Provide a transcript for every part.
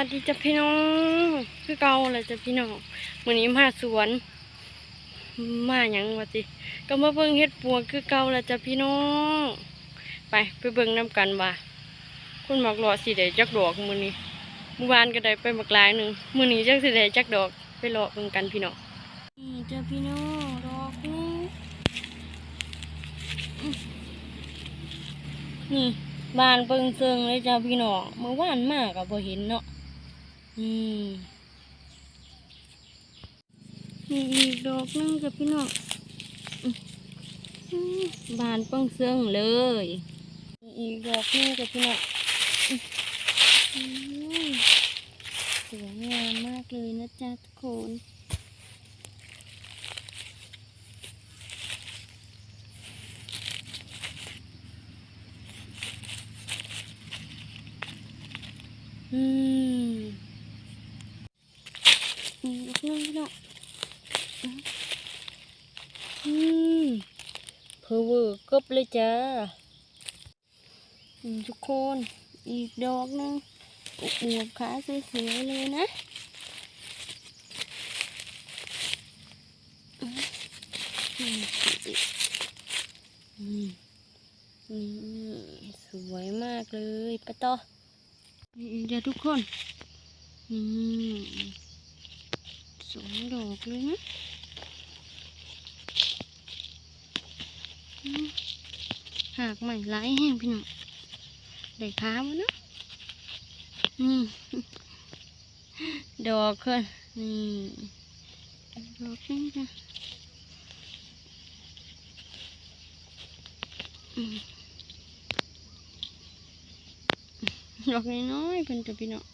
วัสดีจ้ะพี่น้อง คือเก่าเลยจ้ะพี่น้องมื้อนี้มาสวน มาหยังวะสิก็มาเบิ่งเฮ็ดปวกคือเก่าแล้วจ้ะพี่น้อง ไปไปเบิ่งนํกันว่าคุณหมอกหลอสิได้จักดอกมือนี้เมื่อวานก็ได้ไปบักลายหนึ่งมือนี้จักสิได้จักดอกไปรอเบิ่งกันพี่น้องนี่จ้ะพี่น้องดอกนี้นี่บานเปิงเซิงเลยจ้าพี่น้องเมื่อวานมากกับบ่เห็นเนาะ มนี่อีกดอกนึงจ้ะพี่น้องอื้ออื้อบานเปิงเซิงเลยนี่อีกดอกนึงจ้ะพี่น้องสวยงามมากเลยนะจ๊ะทุกคนอืม อีกดอกหนึงพี่น้องอืมเพอเวอร์กบเลยจ้าทุกคนอีกดอกนึงอวบขาสวยๆเลยนะอืมอืมอืมอืมสวยมากเลยปะต่อเดี๋ยวทุกคน อืม สองดอกเลยนะหากใหม่หลายแห้งพี่น้องได้ค้ามเนาะอืมดอกขึ้นนี่ดอกนี่จ้ะอืมดอกน้อยๆเพิ่นจะพี่น้อง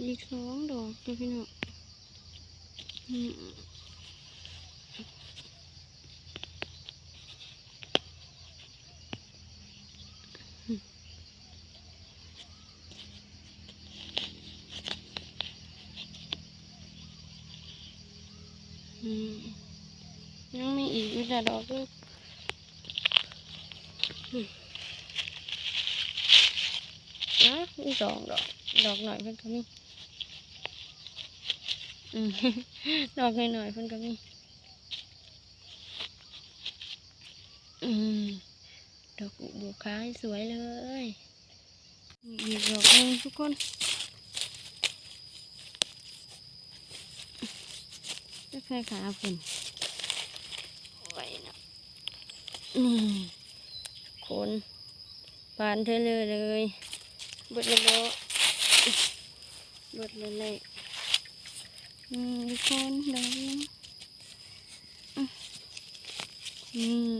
อีกสองดอกจ้ะพี่น้องอืมอืมยังมีอีกมีแต่ดอกด้วยอืมนะอีกสองดอก ดอกหน่อยเพิ่อนก็มีอืม ดอกหน่อยๆเพิ่นก็มีอืมดอกบัวคายสวยเลยมีอีกดอกหนึงทุกคนจะแค่ขาเพิ่นไว้นะนี่คนปานเธอเลยเลยเบิดเลยแล้วเบิดเลย มทุกคนดอกนี้อืมอืม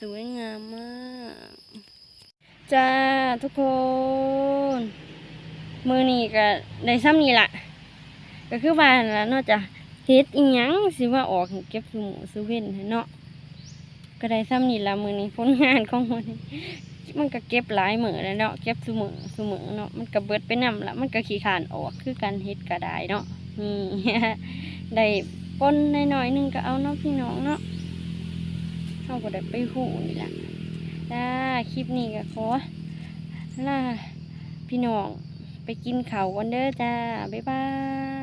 สวยงามมากจ้าทุกคน มือนี่ก็ได้ซ้ำนี่ละก็คือว่านละเนาะจ้ะเฮ็ดอีหยังสิว่าออกเก็บสมูสเว้นเนาะก็ได้ซ้ำนี่ละมือนี้ผลงานของมันมันก็เก็บหลายมือแล้วเนาะเก็บสมือสมือเนาะมันก็เบิดไปนำละมันก็ขี้ขานออกคือการเฮ็ดก็ได้เนาะ นี่ได้ปนในหน่อยหนึงก็เอาเนาะพี่น้องเนาะเฮาก็ได้ไปหูนี่แหละจ้าคลิปนี้ก็ขอลาพี่น้องไปกินเขาวกันเด้อจ้า บ๊ายบาย